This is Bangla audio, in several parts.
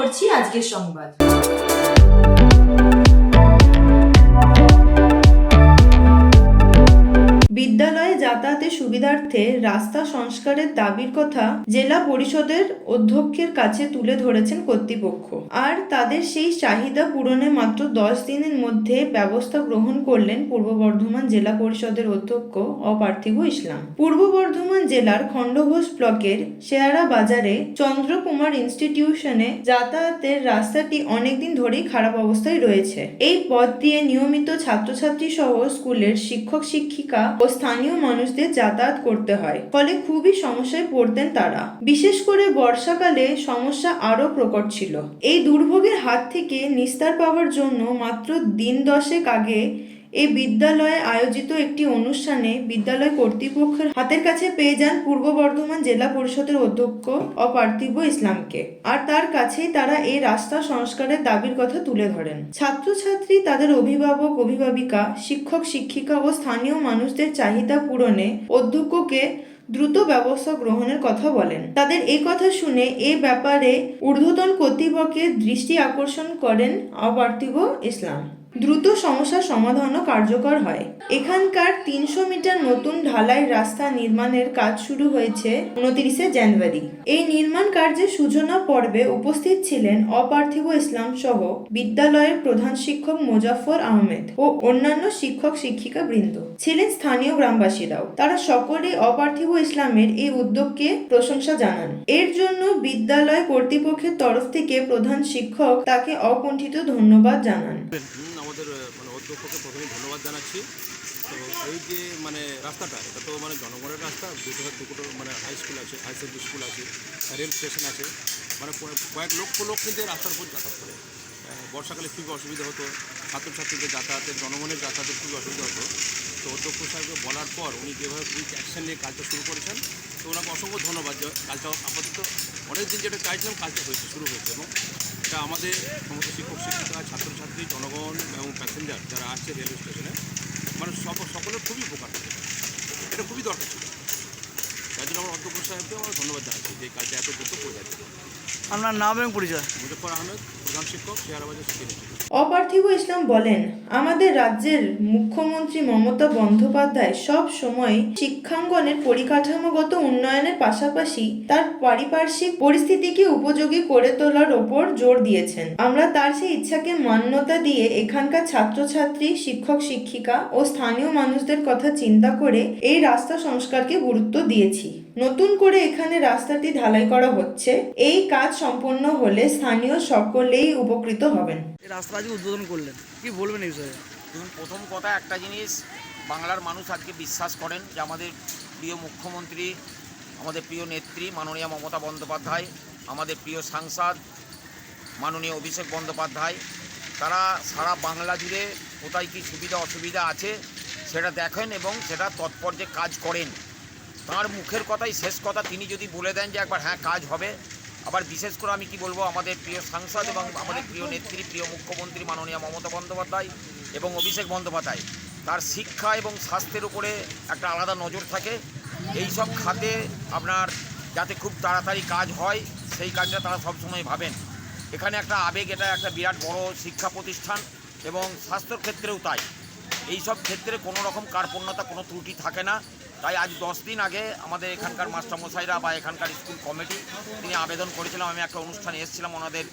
করছি আজকের সংবাদ। বিদ্যালয়ে যাতায়াতের সুবিধার্থে রাস্তা সংস্কারের দাবির কথা জেলা পরিষদের অধ্যক্ষের কাছে তুলে ধরেছেন কর্তৃপক্ষ। আর তাদের সেই চাহিদা পূরণে মাত্র দশ দিনের মধ্যে ব্যবস্থা গ্রহণ করলেন পূর্ব বর্ধমান জেলা পরিষদের অধ্যক্ষ অপার্থিব ইসলাম। পূর্ব বর্ধমান জেলার খণ্ডঘোষ ব্লকের শেয়ারা বাজারে চন্দ্রকুমার ইনস্টিটিউশনে যাতায়াতের রাস্তাটি অনেকদিন ধরেই খারাপ অবস্থায় রয়েছে। এই পথ দিয়ে নিয়মিত ছাত্রছাত্রী সহ স্কুলের শিক্ষক শিক্ষিকা ও স্থানীয় মানুষদের যাতায়াত করতে হয়, ফলে খুবই সমস্যায় পড়তেন তারা। বিশেষ করে বর্ষাকালে সমস্যা আরও প্রকট ছিল। এই দুর্ভোগের হাত থেকে নিস্তার পাওয়ার জন্য মাত্র দিন দশেক আগে এই বিদ্যালয়ে আয়োজিত একটি অনুষ্ঠানে বিদ্যালয় কর্তৃপক্ষের হাতের কাছে পেয়ে যান পূর্ব বর্ধমান জেলা পরিষদের অধ্যক্ষ অপার্থিব ইসলামকে। আর তার কাছেই তারা এই রাস্তা সংস্কারের দাবির কথা তুলে ধরেন। ছাত্রছাত্রী, তাদের অভিভাবক, অভিভাবিকা, শিক্ষক, শিক্ষিকা ও স্থানীয় মানুষদের চাহিদা পূরণে অধ্যক্ষকে দ্রুত ব্যবস্থা গ্রহণের কথা বলেন। তাদের এই কথা শুনে এ ব্যাপারে ঊর্ধ্বতন কর্তৃপক্ষের দৃষ্টি আকর্ষণ করেন অপার্থিব ইসলাম। দ্রুত সমস্যার সমাধানও কার্যকর হয়। এখানকার তিনশো মিটার নতুন ঢালাই রাস্তা নির্মাণের কাজ শুরু হয়েছে উনত্রিশে জানুয়ারি। এই নির্মাণ কার্যের সূচনা পর্বে উপস্থিত ছিলেন অপার্থিব ইসলাম সহ বিদ্যালয়ের প্রধান শিক্ষক মোজাফর আহমেদ ও অন্যান্য শিক্ষক শিক্ষিকা বৃন্দ। ছিলেন স্থানীয় গ্রামবাসীরাও। তারা সকলেই অপার্থিব ইসলামের এই উদ্যোগকে প্রশংসা জানান। এর জন্য বিদ্যালয় কর্তৃপক্ষের তরফ থেকে প্রধান শিক্ষক তাকে অকুণ্ঠিত ধন্যবাদ জানান। আমাদের মানে অধ্যক্ষকে প্রথমে ধন্যবাদ জানাচ্ছি। তো এই যে মানে রাস্তাটা, এটা তো মানে জনগণের রাস্তা, দুটো দুটো মানে হাই স্কুল আছে হাই সেকেন্ডারি স্কুল আছে রেল স্টেশন আছে। মানে কয়েক- লক্ষ লোক কিন্তু রাস্তার উপর যাতায়াত করে। বর্ষাকালে খুবই অসুবিধা হতো, ছাত্রছাত্রীদের যাতায়াতের জনগণের যাতায়াতের খুবই অসুবিধা হতো। তো অধ্যক্ষ সাহেবকে বলার পর উনি যেভাবে কুইক অ্যাকশন নিয়ে কাজটা শুরু করেছেন, তো ওনাকে অসংখ্য ধন্যবাদ। কাজটা আপাতত অনেক দিন যেটা চাইছিলাম, কাজটা হয়েছে, শুরু হয়েছে। এবং এটা আমাদের সমস্ত শিক্ষক শিক্ষিকা ছাত্রছাত্রী জনগণ এবং প্যাসেঞ্জার যারা আসছে রেলওয়ে স্টেশনে মানে সব সকলের খুবই উপকার হয়েছে এটা খুবই দরকার ছিল। তার জন্য আমার অধ্যক্ষ সাহেবকে আমরা ধন্যবাদ জানাচ্ছি যে কাজটা এত দ্রুত করে যাচ্ছে। আপনার নাম এবং পরিচয়? মুজফর আহমেদ প্রধান শিক্ষক শেয়ারবাজার শিক্ষা অপার্থিব ইসলাম বলেন, আমাদের রাজ্যের মুখ্যমন্ত্রী মমতা বন্দ্যোপাধ্যায় সব সময় শিক্ষাঙ্গনের পরিকাঠামোগত উন্নয়নের পাশাপাশি তার পারিপার্শ্বিক পরিস্থিতিকে উপযোগী করে তোলার ওপর জোর দিয়েছেন। আমরা তার সেই ইচ্ছাকে মান্যতা দিয়ে এখানকার ছাত্রছাত্রী, শিক্ষক, শিক্ষিকা ও স্থানীয় মানুষদের কথা চিন্তা করে এই রাস্তা সংস্কারকে গুরুত্ব দিয়েছি। নতুন করে এখানে রাস্তাটি ঢালাই করা হচ্ছে। এই কাজ সম্পন্ন হলে স্থানীয় সকলেই উপকৃত হবেন। এই রাস্তা আজকে উদ্বোধন করলেন। কি বলবেন এই বিষয়ে? দেখুন প্রথম কথা একটা জিনিস বাংলার মানুষ আজকে বিশ্বাস করেন যে আমাদের প্রিয় মুখ্যমন্ত্রী আমাদের প্রিয় নেত্রী মাননীয় মমতা বন্দ্যোপাধ্যায় আমাদের প্রিয় সাংসদ মাননীয় অভিষেক বন্দ্যোপাধ্যায় তারা সারা বাংলা জুড়ে কোথায় কী সুবিধা অসুবিধা আছে সেটা দেখেন এবং সেটা তৎপর্যে কাজ করেন। তার মুখের কথাই শেষ কথা। তিনি যদি বলে দেন যে একবার হ্যাঁ কাজ হবে। আবার বিশেষ করে আমি কি বলব, আমাদের প্রিয় সাংসদ এবং আমাদের প্রিয় নেত্রী, প্রিয় মুখ্যমন্ত্রী মাননীয় মমতা বন্দ্যোপাধ্যায় এবং অভিষেক বন্দ্যোপাধ্যায়, তার শিক্ষা এবং স্বাস্থ্যের উপরে একটা আলাদা নজর থাকে। এই সব খাতে আপনার যাতে খুব তাড়াতাড়ি কাজ হয়, সেই কাজটা তারা সবসময় ভাবেন। এখানে একটা আবেগ, এটা একটা বিরাট বড় শিক্ষা প্রতিষ্ঠান এবং স্বাস্থ্যর ক্ষেত্রেও তাই। এই সব ক্ষেত্রে কোনো রকম কার্পণ্যতা, কোনো ত্রুটি থাকে না। তাই আজ দশ দিন আগে আমাদের এখানকার মাস্টারমশাইরা বা এখানকার স্কুল কমিটি তিনি আবেদন করেছিলাম। আমি একটা অনুষ্ঠানে এসেছিলাম, ওনাদের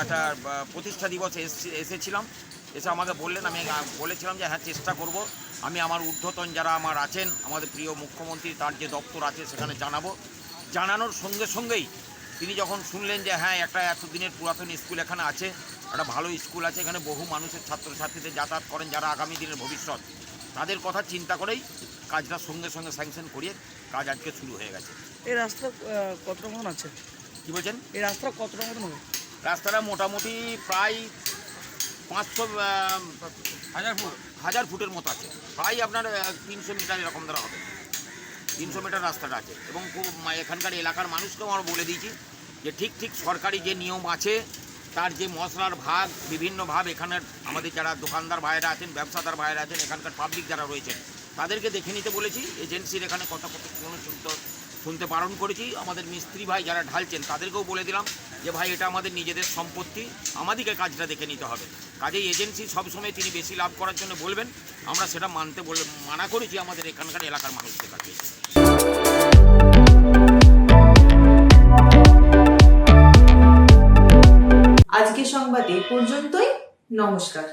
একটা প্রতিষ্ঠা দিবসে এসছি- এসেছিলাম। এসে আমাকে বললেন, আমি বলেছিলাম যে হ্যাঁ চেষ্টা করব। আমি আমার ঊর্ধ্বতন যারা আমার আছেন, আমাদের প্রিয় মুখ্যমন্ত্রী, তার যে দপ্তর আছে, সেখানে জানাব। জানানোর সঙ্গে সঙ্গেই তিনি যখন শুনলেন যে হ্যাঁ একটা এতদিনের পুরাতন স্কুল এখানে আছে, একটা ভালো স্কুল আছে, এখানে বহু মানুষের ছাত্রছাত্রীদের যাতায়াত করেন যারা আগামী দিনের ভবিষ্যৎ। তাদের কথা চিন্তা করেই কাজটা সঙ্গে সঙ্গে স্যাংশন করিয়ে কাজ আজকে শুরু হয়ে গেছে। এই রাস্তা কত মতন আছে? কি বলছেন? এই রাস্তা কতটা মতন হবে? রাস্তাটা মোটামুটি প্রায় পাঁচশো হাজার ফুট। হাজার ফুটের মতো আছে। প্রায় আপনার তিনশো মিটার এরকম ধরা হবে। তিনশো মিটার রাস্তাটা আছে। এবং খুব এখানকার এলাকার মানুষকেও আমরা বলে দিয়েছি যে ঠিক ঠিক সরকারি যে নিয়ম আছে তার যে মশলার ভাগ বিভিন্ন ভাব এখানের আমাদের যারা দোকানদার ভাইয়েরা আছেন ব্যবসাদার ভাইয়েরা আছেন এখানকার পাবলিক যারা রয়েছেন তাদেরকে দেখে নিতে বলেছি। এজেন্সির এখানে কত কোনো শুল্ক শুনতে বারণ করেছি। আমাদের মিস্ত্রি ভাই যারা ঢালছেন, তাদেরকেও বলে দিলাম যে, ভাই, এটা আমাদের নিজেদের সম্পত্তি। আমাদেরকে কাজটা দেখে নিতে হবে। কাজেই এজেন্সি সবসময় তিনি বেশি লাভ করার জন্য বলবেন। আমরা সেটা মানতে বলে, মানা করেছি আমাদের এখানকার এলাকার মানুষদের কাছে। আজকে সংবাদ এই পর্যন্তই। নমস্কার।